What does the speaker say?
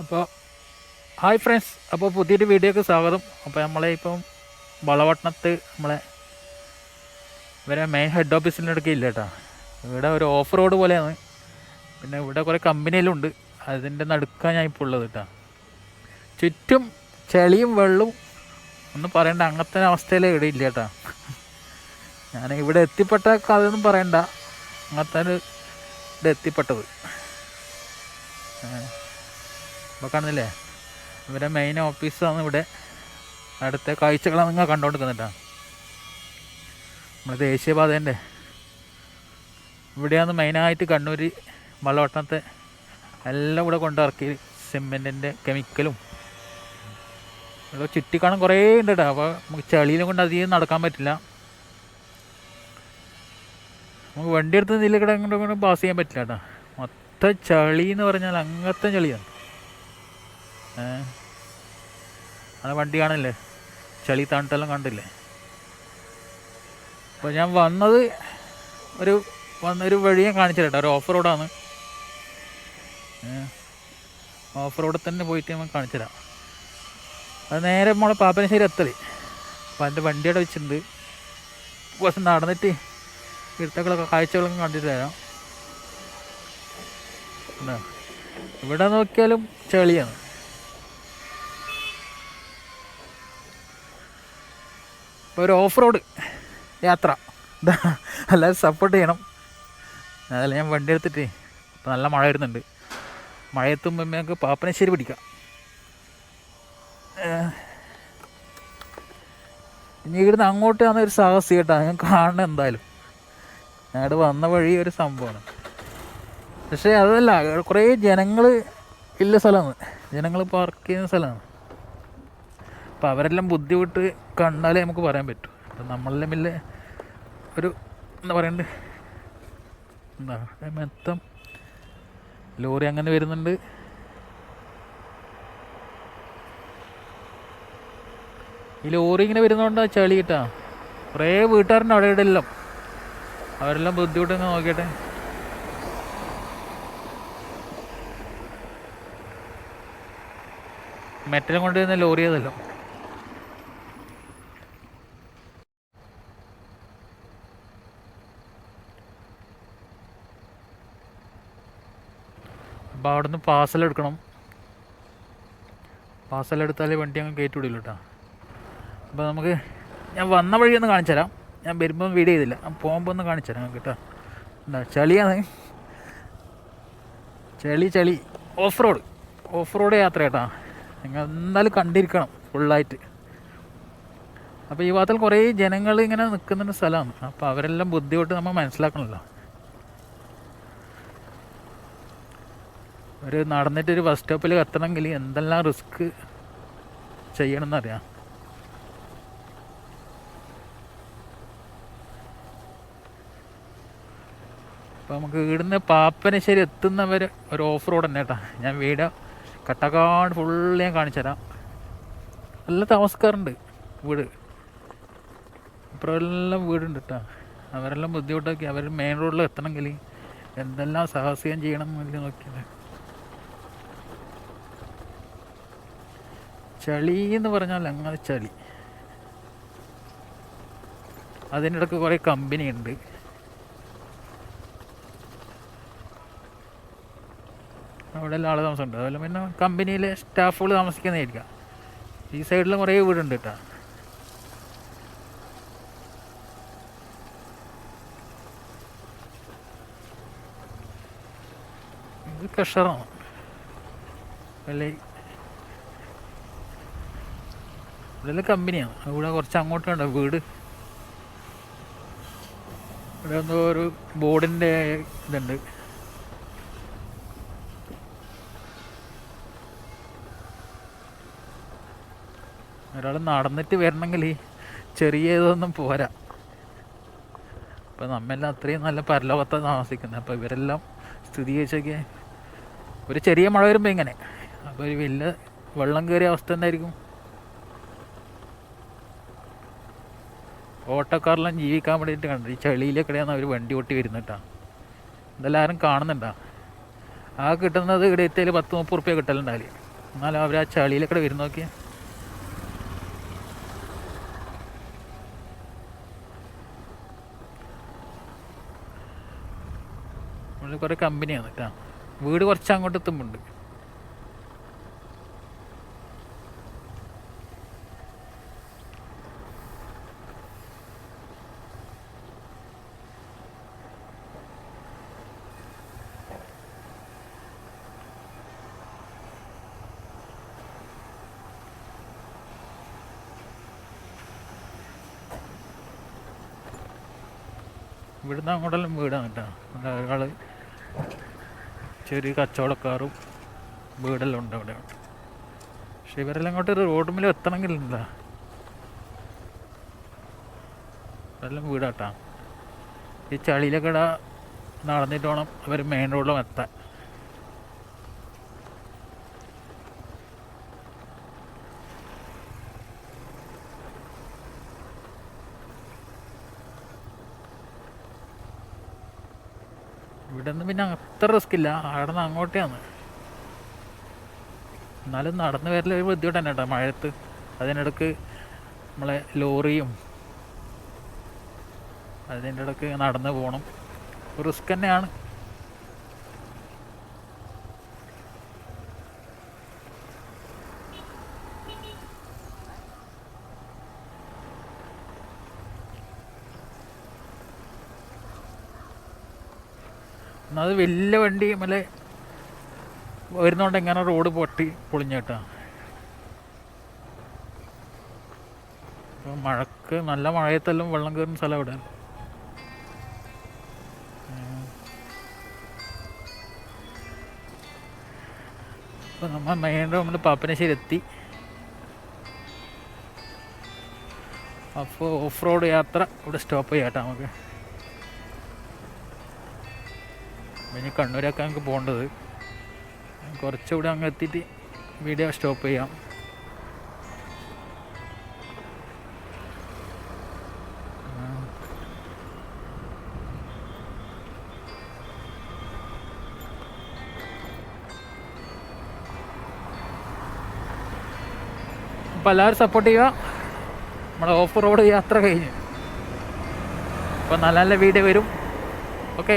അപ്പോൾ hi friends. അപ്പോൾ പുതിയൊരു വീഡിയോക്ക് സ്വാഗതം. അപ്പോൾ നമ്മളെ ഇപ്പം വളവട്ടണത്ത് നമ്മളെ ഇവരെ മെയിൻ ഹെഡ് ഓഫീസിന്റെ അടുക്ക ഇല്ല കേട്ടോ. ഇവിടെ ഒരു ഓഫ് റോഡ് പോലെയാണ്. പിന്നെ ഇവിടെ കുറേ കമ്പനിയിലുണ്ട് അതിന്റെ നടുക്കാണ് ഞാൻ ഇപ്പോൾ ഉള്ളത് കേട്ടോ. ചുറ്റും ചെളിയും വെള്ളവും ഒന്നും പറയണ്ട. അങ്ങനത്തെ അവസ്ഥയിൽ ഇവിടെ ഇല്ല കേട്ടോ. ഞാൻ ഇവിടെ എത്തിപ്പെട്ട കഥയൊന്നും പറയണ്ട. അങ്ങനത്തെ ഇവിടെ എത്തിപ്പെട്ടത്. ഇപ്പോൾ കാണുന്നില്ലേ ഇവരെ മെയിൻ ഓഫീസാണ് ഇവിടെ. അടുത്ത കാഴ്ചകളാണ് നിങ്ങൾ കണ്ടുകൊണ്ടിരിക്കുന്നുണ്ടോ നമ്മൾ ദേശീയപാതേന്റെ ഇവിടെയാണ് മെയിനായിട്ട് കണ്ണൂർ വള്ളവട്ടണത്തെ എല്ലാം ഇവിടെ കൊണ്ടിറക്കി സിമെന്റിന്റെ കെമിക്കലും ഇവിടെ ചുറ്റിക്കാണാൻ കുറേ ഉണ്ട് കേട്ടോ. അപ്പോൾ നമുക്ക് ചളിയിലും കൊണ്ട് അധികം നടക്കാൻ പറ്റില്ല. നമുക്ക് വണ്ടി എടുത്ത് ഇതിൽ കൂടെ പാസ് ചെയ്യാൻ പറ്റില്ല കേട്ടോ. മൊത്തം ചളി എന്ന് പറഞ്ഞാൽ അങ്ങനത്തെ ചളിയാണ്. അത് വണ്ടി കാണില്ലേ? ചളി തണുട്ടെല്ലാം കണ്ടില്ലേ? അപ്പോൾ ഞാൻ വന്നത് ഒരു വന്നൊരു വഴി ഞാൻ കാണിച്ചിട്ടോ ഒരു ഓഫ് റോഡാണ് ഓഫ് റോഡിൽ തന്നെ പോയിട്ട് ഞാൻ കാണിച്ചുതരാം അത് നേരെ നമ്മളെ പാപ്പനശ്ശേരി എത്തൽ. അപ്പോൾ എന്റെ വണ്ടിയുടെ വെച്ചിട്ടുണ്ട്. കുറച്ച് നടന്നിട്ട് ഇരുത്തക്കളൊക്കെ കാഴ്ചകളൊക്കെ കണ്ടിട്ട് തരാം ഇവിടെ നോക്കിയാലും ചെളിയാണ്. ഇപ്പോൾ ഒരു ഓഫ് റോഡ് യാത്ര. എല്ലാവരും സപ്പോർട്ട് ചെയ്യണം. അതല്ല ഞാൻ വണ്ടി എടുത്തിട്ട് ഇപ്പോൾ നല്ല മഴ വരുന്നുണ്ട്. മഴ എത്തുമ്പോൾ ഞങ്ങൾക്ക് പാപ്പനശ്ശേരി പിടിക്കാം. ഇനി ഇവിടുന്ന് അങ്ങോട്ട് ആണ് ഒരു സാഹസം കേട്ടോ ഞാൻ കാണണം എന്തായാലും. ഞങ്ങളുടെ വന്ന വഴി ഒരു സംഭവമാണ്. പക്ഷേ അതല്ല കുറേ ജനങ്ങൾ ഇല്ല സ്ഥലമാണ്. ജനങ്ങൾ പാർക്ക് ചെയ്യുന്ന സ്ഥലമാണ്. അപ്പോൾ അവരെല്ലാം ബുദ്ധിമുട്ട് കണ്ടാലേ നമുക്ക് പറയാൻ പറ്റൂ. അപ്പം നമ്മളെല്ലാം വലിയ ഒരു എന്താ പറയണ്ടേ? എന്താ മൊത്തം ലോറി അങ്ങനെ വരുന്നുണ്ട്. ഈ ലോറി ഇങ്ങനെ വരുന്നതുകൊണ്ട് ചളി കിട്ടാ. കുറേ വീട്ടുകാരുണ്ട് അവിടെ ഇവിടെ എല്ലാം. അവരെല്ലാം ബുദ്ധിമുട്ട് ഇങ്ങനെ നോക്കിയട്ടെ. മെറ്റലും കൊണ്ടുവരുന്ന ലോറി അതല്ലോ. അപ്പോൾ അവിടെ നിന്ന് പാർസൽ എടുക്കണം. പാർസൽ എടുത്താലേ വണ്ടി അങ്ങ് കയറ്റി വിടില്ല കേട്ടോ അപ്പോൾ നമുക്ക് ഞാൻ വന്ന വഴി ഒന്ന് കാണിച്ചു തരാം. ഞാൻ വരുമ്പം വീഡിയോ ചെയ്തില്ല. ഞാൻ പോകുമ്പോൾ ഒന്ന് കാണിച്ചു തരാം കേട്ടോ എന്താ ചളിയാണ്? ചളി ചളി. ഓഫ് റോഡ് ഓഫ് റോഡ് യാത്ര കേട്ടോ നിങ്ങൾ എന്തായാലും കണ്ടിരിക്കണം ഫുള്ളായിട്ട് അപ്പോൾ ഈ ഭാഗത്തിൽ കുറേ ജനങ്ങൾ ഇങ്ങനെ നിൽക്കുന്ന സ്ഥലമാണ്. അപ്പോൾ അവരെല്ലാം ബുദ്ധിമുട്ട് നമ്മൾ മനസ്സിലാക്കണമല്ലോ ഒരു നടന്നിട്ട് ഒരു ബസ് സ്റ്റോപ്പിൽ എത്തണമെങ്കിൽ എന്തെല്ലാം റിസ്ക് ചെയ്യണമെന്നറിയാം. അപ്പോൾ നമുക്ക് ഇവിടുന്ന് പാപ്പനശ്ശേരി എത്തുന്നവർ ഒരു ഓഫ് റോഡ് തന്നെ കേട്ടോ. ഞാൻ വീട് കട്ടക്കാട് ഫുള്ള് ഞാൻ കാണിച്ചു തരാം. നല്ല താമസക്കാരുണ്ട് വീട്. അപ്പുറമെല്ലാം വീടുണ്ട് കേട്ടോ. അവരെല്ലാം ബുദ്ധിമുട്ടൊക്കെ. അവർ മെയിൻ റോഡിൽ എത്തണമെങ്കിൽ എന്തെല്ലാം സാഹസികം ചെയ്യണം എന്നില്ല നോക്കിയത് ചളി എന്ന് പറഞ്ഞാൽ അങ്ങനെ ചളി. അതിനിടക്ക് കുറേ കമ്പനി ഉണ്ട്. അവിടെ എല്ലാം ആൾ താമസമുണ്ട്. അതുപോലെ പിന്നെ കമ്പനിയിലെ സ്റ്റാഫുകൾ താമസിക്കുന്നതായിരിക്കാം. ഈ സൈഡിൽ കുറേ വീടുണ്ട് കേട്ടോ. ഇത് കഷറാണ് അല്ലേ ഇവിടെ കമ്പനിയാണ്. ഇവിടെ കുറച്ച് അങ്ങോട്ടുണ്ട്. വീട്. ഇവിടെ എന്തോ ഒരു ബോർഡിന്റെ ഇതുണ്ട്. ഒരാൾ നടന്നിട്ട് വരണമെങ്കിൽ ചെറിയ ഇതൊന്നും പോരാ. അപ്പോൾ നമ്മെല്ലാം അത്രയും നല്ല പരലോകത്താണ് താമസിക്കുന്നത്. അപ്പോൾ ഇവരെല്ലാം സ്ഥിതി വെച്ചൊക്കെ ഒരു ചെറിയ മഴ വരുമ്പോൾ ഇങ്ങനെ. അപ്പോൾ ഒരു വലിയ വെള്ളം കയറിയ അവസ്ഥ എന്തായിരിക്കും? ഓട്ടോക്കാരെല്ലാം ജീവിക്കാൻ വേണ്ടിയിട്ട് കണ്ടു. ഈ ചളിയിലേക്കിടെയാണ് അവർ വണ്ടി ഓട്ടി വരുന്നിട്ടാ. ഇതെല്ലാവരും കാണുന്നുണ്ടാ. ആ കിട്ടുന്നത് ഇവിടെ എത്തിയാൽ പത്ത് മുപ്പത് റുപ്യ കിട്ടലുണ്ടാവില്ല എന്നാലും അവർ ആ ചളിയിലേക്കിടെ വരുന്ന നോക്കിയ. കുറേ കമ്പനിയാണ് കേട്ടോ. വീട് കുറച്ച് അങ്ങോട്ട് എത്തുമ്പോണ്ട് ഇവിടുന്ന് അങ്ങോട്ടെല്ലാം വീടാണ് കേട്ടോ. ഒരാൾ ചെറിയ കച്ചവടക്കാറും വീടെല്ലാം ഉണ്ട് അവിടെ. പക്ഷെ ഇവരെല്ലാം അങ്ങോട്ട് റോഡുമ്മിൽ എത്തണമെങ്കിൽ എന്താ? എല്ലാം വീടാട്ടാ. ഈ ചളിയിലൊക്കെ നടന്നിട്ട് വേണം അവർ മെയിൻ റോഡിലും എത്താൻ. ഇവിടെ നിന്ന് പിന്നെ അത്ര റിസ്ക് ഇല്ല. അവിടെ നിന്ന് അങ്ങോട്ടാണ് എന്നാലും നടന്നു വരൽ ഒരു ബുദ്ധിമുട്ട് തന്നെ കേട്ടോ. മഴയത്ത് അതിനിടക്ക് നമ്മളെ ലോറിയും അതിന്റെ ഇടയ്ക്ക് നടന്ന് പോകണം റിസ്ക് തന്നെയാണ്. എന്നാൽ അത് വലിയ വണ്ടി മല വരുന്നോണ്ട് എങ്ങനെ റോഡ് പൊട്ടി പൊളിഞ്ഞേട്ടാ മഴക്ക് നല്ല മഴയത്തെല്ലാം വെള്ളം കയറുന്ന സ്ഥലം ഇവിടെ അപ്പോൾ നമ്മൾ മെയിൻ റോഡ് പാപ്പനശ്ശേരി എത്തി അപ്പോൾ ഓഫ് റോഡ് യാത്ര ഇവിടെ സ്റ്റോപ്പ് ചെയ്യാട്ടോ നമുക്ക്. ഇനി കണ്ണൂരൊക്കെ നമുക്ക് പോകേണ്ടത്. കുറച്ചുകൂടെ അങ്ങ് എത്തിയിട്ട് വീഡിയോ സ്റ്റോപ്പ് ചെയ്യാം. അപ്പോൾ എല്ലാവരും സപ്പോർട്ട് ചെയ്യുക. നമ്മുടെ ഓഫ് റോഡ് യാത്ര കഴിഞ്ഞു. അപ്പോൾ നല്ല നല്ല വീഡിയോ വരും. ഓക്കെ